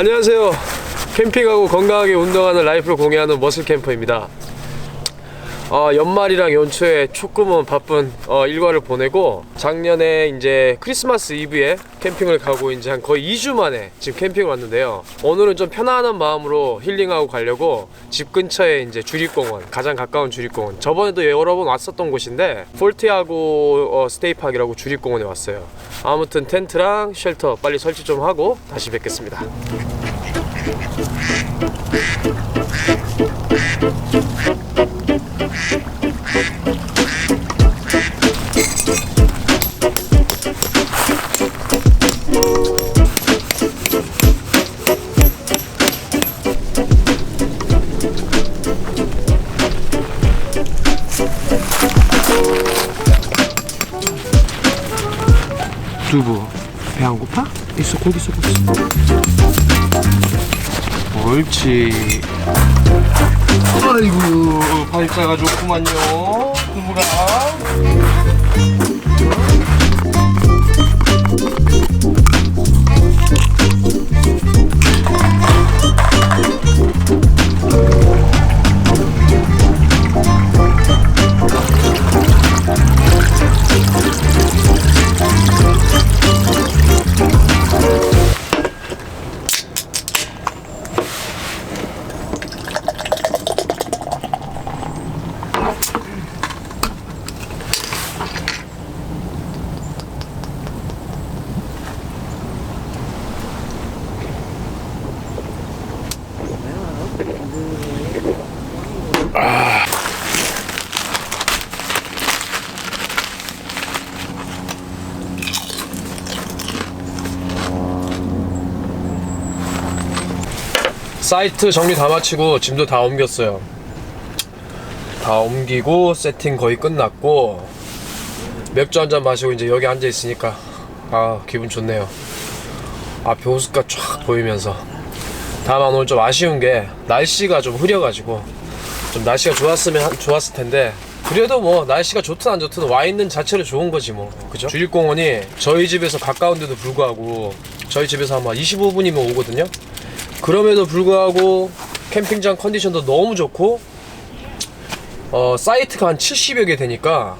안녕하세요. 캠핑하고 건강하게 운동하는 라이프를 공유하는 머슬 캠퍼입니다. 어, 연말이랑 연초에 조금은 바쁜 어, 일과를 보내고 작년에 이제 크리스마스 이브에 캠핑을 가고 이제 한 거의 2주 만에 지금 캠핑을 왔는데요. 오늘은 좀 편안한 마음으로 힐링하고 가려고 집 근처에 이제 주립공원 가장 가까운 주립공원 저번에도 여러 번 왔었던 곳인데 폴티하고 어, 스테이팍이라고 주립공원에 왔어요. 아무튼 텐트랑 쉘터 빨리 설치 좀 하고 다시 뵙겠습니다. 있어 고기 있어 고기 있어. 옳지? 아이고. 발자가 좋구만요. 두부가 사이트 정리 다 마치고 짐도 다 옮겼어요. 다 옮기고 세팅 거의 끝났고 맥주 한 잔 마시고 이제 여기 앉아 있으니까 아 기분 좋네요. 앞에 호숫가 쫙 보이면서 다만 오늘 좀 아쉬운 게 날씨가 좀 흐려가지고 좀 날씨가 좋았으면 한- 좋았을 텐데 그래도 뭐 날씨가 좋든 안 좋든 와 있는 자체로 좋은 거지 뭐 그죠? 주립공원이 저희 집에서 가까운데도 불구하고 저희 집에서 아마 25분이면 오거든요. 그럼에도 불구하고 캠핑장 컨디션도 너무 좋고 어, 사이트가 한 70여 개 되니까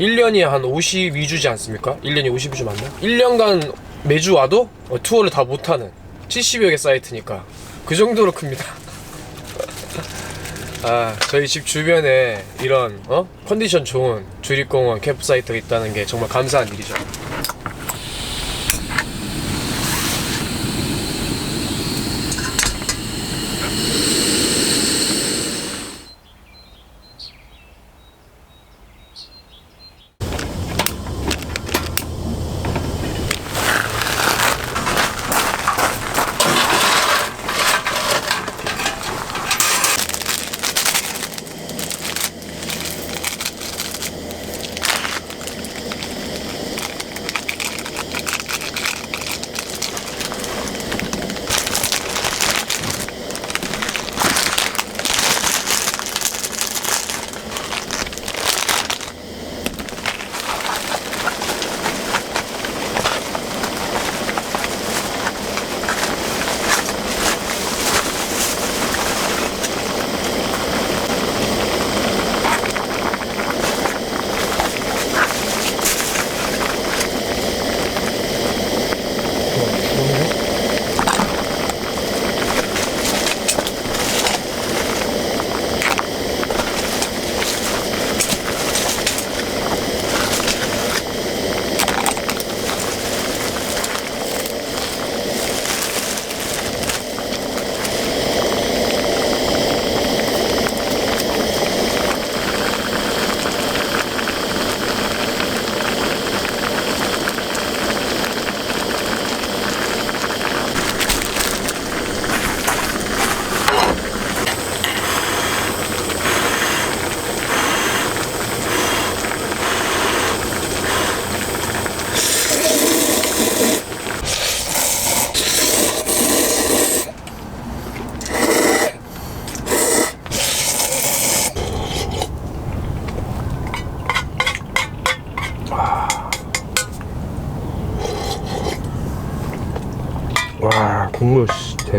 1년이 한 52주지 않습니까? 1년이 52주 맞나? 1년간 매주 와도 어, 투어를 다 못하는 70여 개 사이트니까 그 정도로 큽니다. 아, 저희 집 주변에 이런 어? 컨디션 좋은 주립공원 캠프사이트가 있다는 게 정말 감사한 일이죠.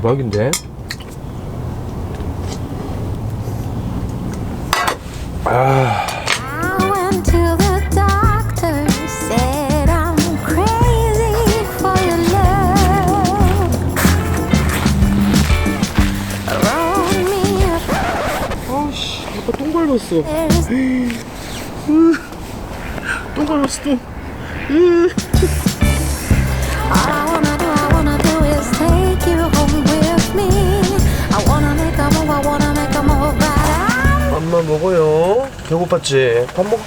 대박인데? 아, I went to the doctor, said I'm crazy for your love. Wrote me a 아씨, 아빠 똥 밟았어. 똥 밟았어, 똥. 엄마 먹어요. 배고팠지? 밥 먹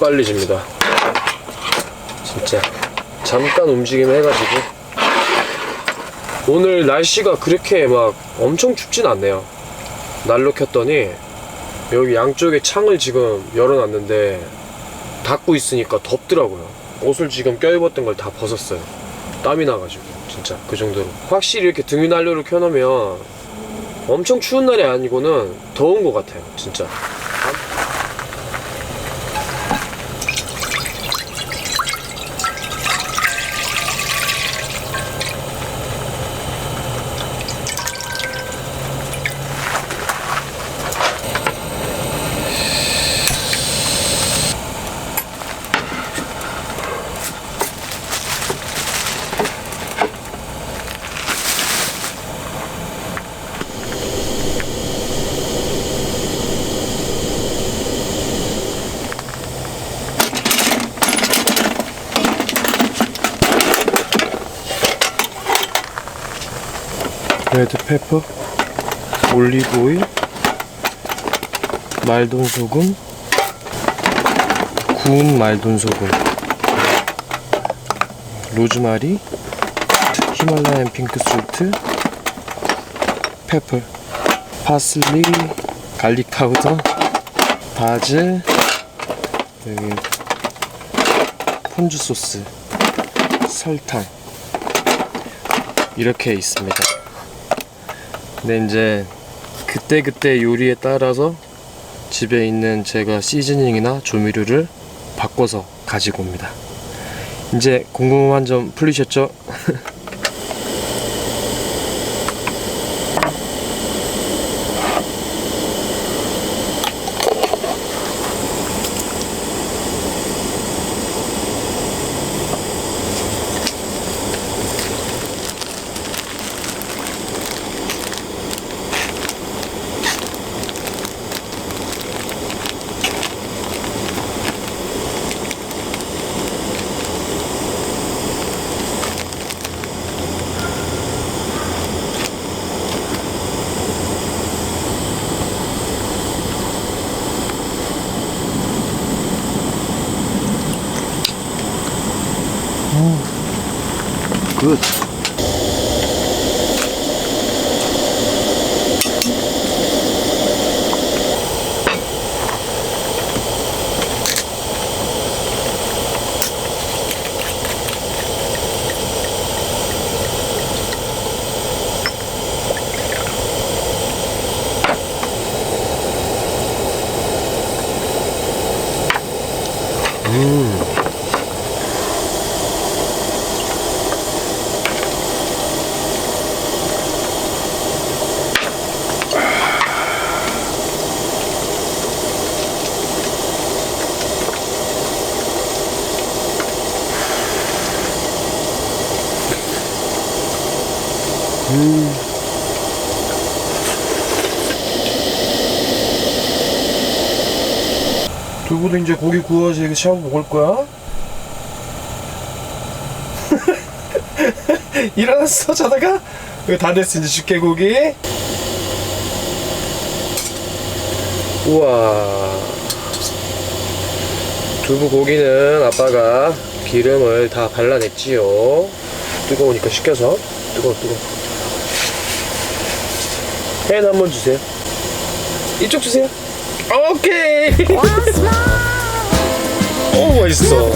빨리 집니다. 진짜 잠깐 움직임 해가지고 오늘 날씨가 그렇게 막 엄청 춥진 않네요. 난로 켰더니 여기 양쪽에 창을 지금 열어놨는데 닫고 있으니까 덥더라고요. 옷을 지금 껴입었던 걸 다 벗었어요. 땀이 나가지고 진짜 그 정도로 확실히 이렇게 등유 난로를 켜놓으면 엄청 추운 날이 아니고는 더운 것 같아요. 진짜. 레드페퍼, 올리브오일, 말돈소금, 구운 말돈소금, 로즈마리, 히말라얀 핑크솔트, 페퍼, 파슬리, 갈릭 파우더, 바질, 여기 폰주 소스, 설탕 이렇게 있습니다. 근데 이제 그때그때 요리에 따라서 집에 있는 제가 시즈닝이나 조미료를 바꿔서 가지고 옵니다. 이제 궁금한 점 풀리셨죠? 이제 고기 구워서 이거 샤워 먹을 거야? 일어났어 자다가? 이거 다 됐어 이제 집게 고기 우와. 두부 고기는 아빠가 기름을 다 발라냈지요. 뜨거우니까 식혀서. 뜨거워, 뜨거워. 팬 한번 주세요. 이쪽 주세요. 오케이. Be down.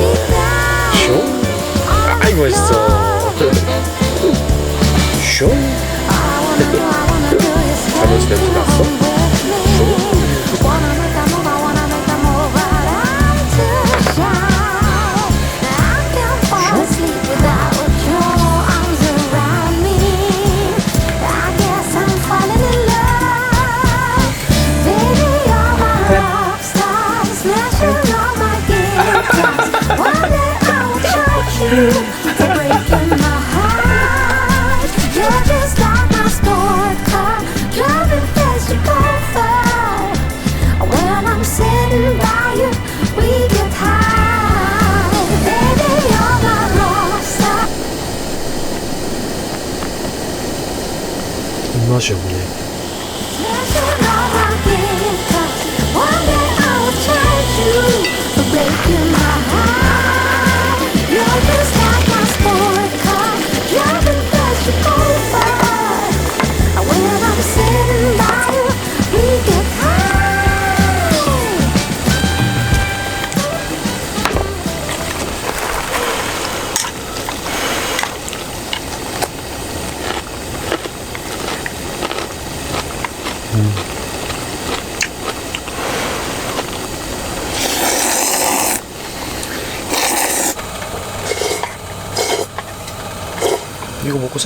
쇼? 아이, you say 아버지 냄새 났어?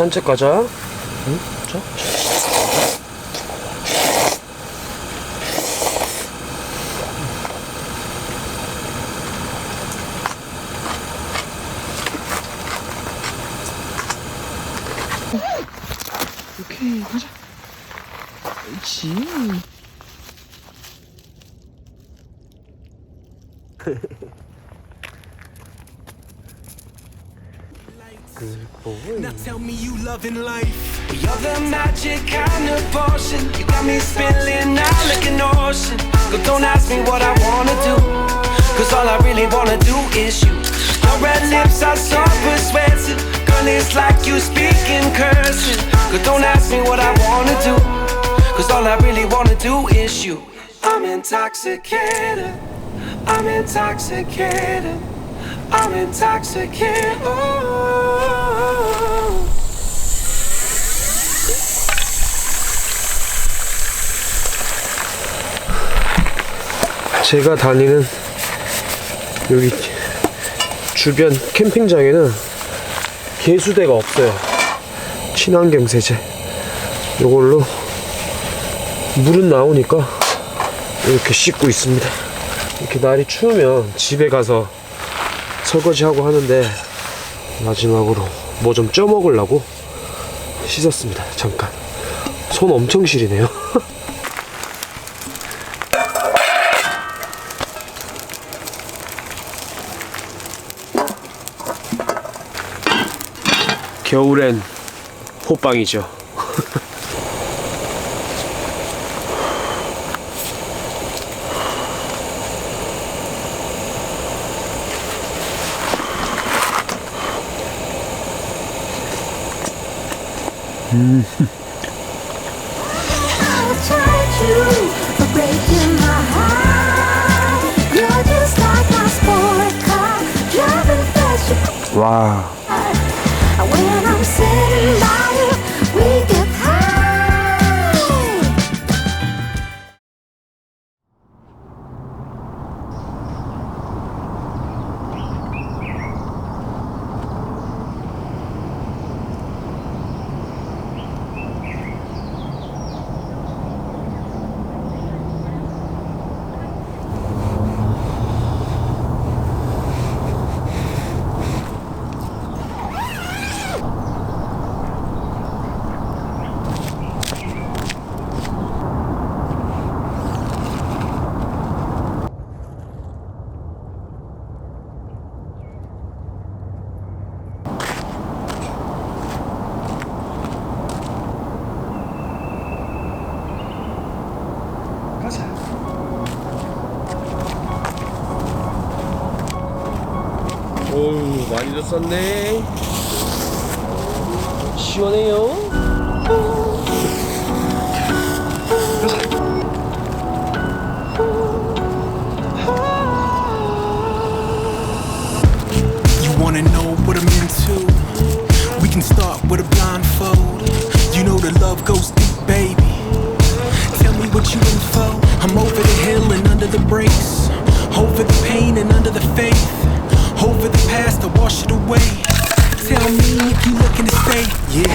산책 가자. 응? 자. Loving life. You're the magic kind of potion. You got me spilling out like an ocean. But don't ask me what I wanna do. Cause all I really wanna do is you. Your red lips are so persuasive. Girl, it's like you speak in cursive. But don't ask me what I wanna do. Cause all I really wanna do is you. I'm intoxicated. I'm intoxicated. I'm intoxicated. Oh. 제가 다니는 여기 주변 캠핑장에는 개수대가 없어요. 친환경 세제. 이걸로 물은 나오니까 이렇게 씻고 있습니다. 이렇게 날이 추우면 집에 가서 설거지하고 하는데 마지막으로 뭐 좀 쪄먹으려고 씻었습니다. 잠깐. 손 엄청 시리네요. 겨울엔 호빵이죠. I will 너무 많이 줬었네. 시원해요. You wanna know what I'm into? We can start with a blindfold. You know the love goes deep, baby. Tell me what you in for. I'm over the hill and under the brakes. Over the pain and under the faith. Over the past, I wash it away. Tell me if you looking to stay. Yeah.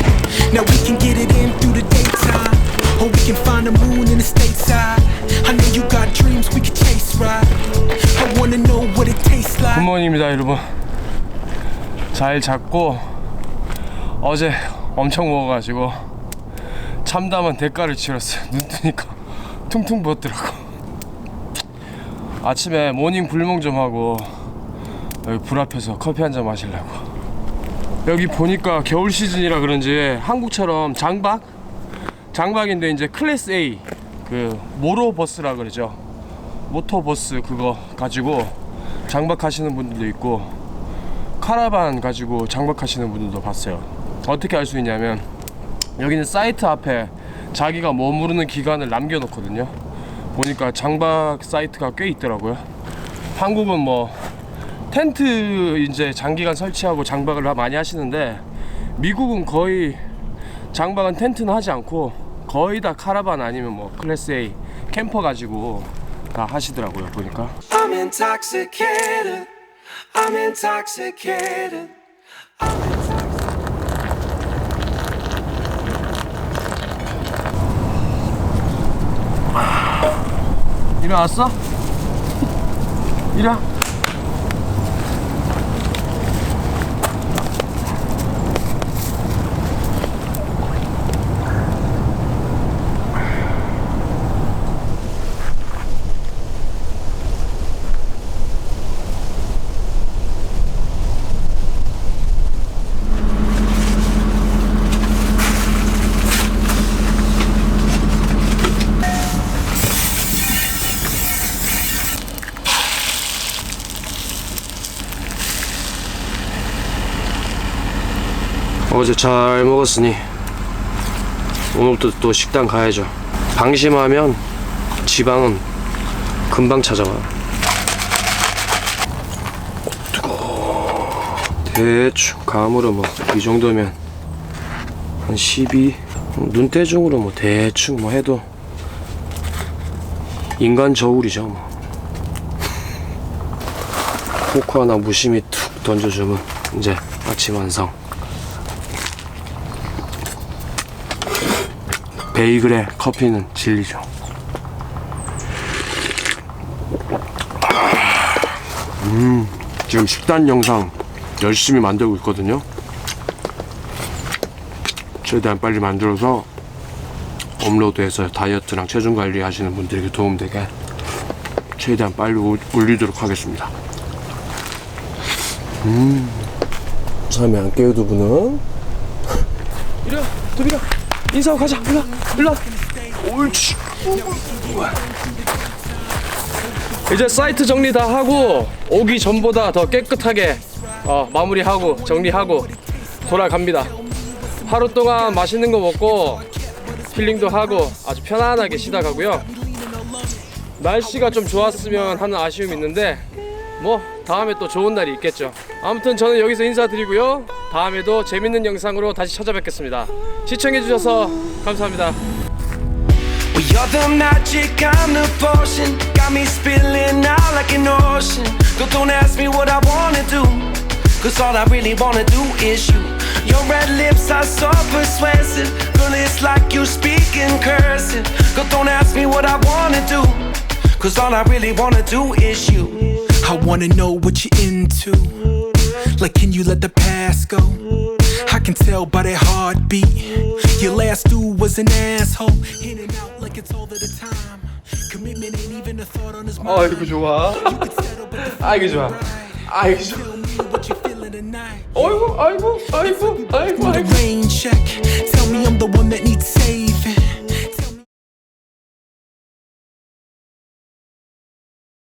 Now we can get it in through the daytime. Or we can find the moon in the stateside. I know you got dreams we could chase, right? I wanna know what it tastes like. 굿모닝입니다 여러분 잘 잤고 어제 엄청 먹어가지고 참담한 대가를 치렀어요 눈 뜨니까 퉁퉁 부었더라고 아침에 모닝 불멍 좀 하고 여기 불 앞에서 커피 한 잔 마시려고 여기 보니까 겨울 시즌이라 그런지 한국처럼 장박 장박인데 이제 클래스 A 그 모로 버스라 그러죠 모터버스 그거 가지고 장박하시는 분들도 있고 카라반 가지고 장박하시는 분들도 봤어요. 어떻게 알 수 있냐면 여기는 사이트 앞에 자기가 머무르는 기간을 남겨놓거든요. 보니까 장박 사이트가 꽤 있더라고요. 한국은 뭐 텐트 이제 장기간 설치하고 장박을 많이 하시는데 미국은 거의 장박은 텐트는 하지 않고 거의 다 카라반 아니면 뭐 클래스 A 캠퍼 가지고 다 하시더라고요 보니까. 일어났어? 일어 어제 잘 먹었으니 오늘부터 또 식당 가야죠. 방심하면 지방은 금방 찾아와 뜨거워. 대충 감으로 뭐 이 정도면 한 12, 눈대중으로 뭐 대충 뭐 해도 인간 저울이죠 뭐. 포크 하나 무심히 툭 던져주면 이제 아침 완성 베이글에 커피는 진리죠. 음, 지금 식단 영상 열심히 만들고 있거든요. 최대한 빨리 만들어서 업로드해서 다이어트랑 체중 관리 하시는 분들에게 도움되게 최대한 빨리 올- 올리도록 하겠습니다. 음, 잠이 안 깨요 두 분은? 이리 와, 도비가 인사하고 가자. 일로 와, 일로 와. 옳지. 이제 사이트 정리 다 하고 오기 전보다 더 깨끗하게 어, 마무리하고 정리하고 돌아갑니다. 하루 동안 맛있는 거 먹고 힐링도 하고 아주 편안하게 쉬다 가고요. 날씨가 좀 좋았으면 하는 아쉬움이 있는데 뭐 다음에 또 좋은 날이 있겠죠. 아무튼 저는 여기서 인사드리고요. 다음에도 재밌는 영상으로 다시 찾아뵙겠습니다. 시청해주셔서 감사합니다. Well, you're the magic, I'm the potion. Got me spilling out like an ocean. But don't ask me what I wanna do. Cause all I really wanna do is you. Your red lips are so persuasive. Girl, it's like you speak in cursive. But don't ask me what I wanna do. Cause all I really wanna do is you. I wanna know what you're into. Like, can you let the past go? I can tell by that heartbeat. Your last dude was an asshole. In and out like it's all of the time. Commitment ain't even a thought on his mind. 아이고 좋아. You could settle, but the 아이고 좋아. 아이고 좋아. tell me what you feeling tonight. 아이고 아이고 아이고 아이고 Through the 아이고. rain check. Tell me I'm the one that needs saving.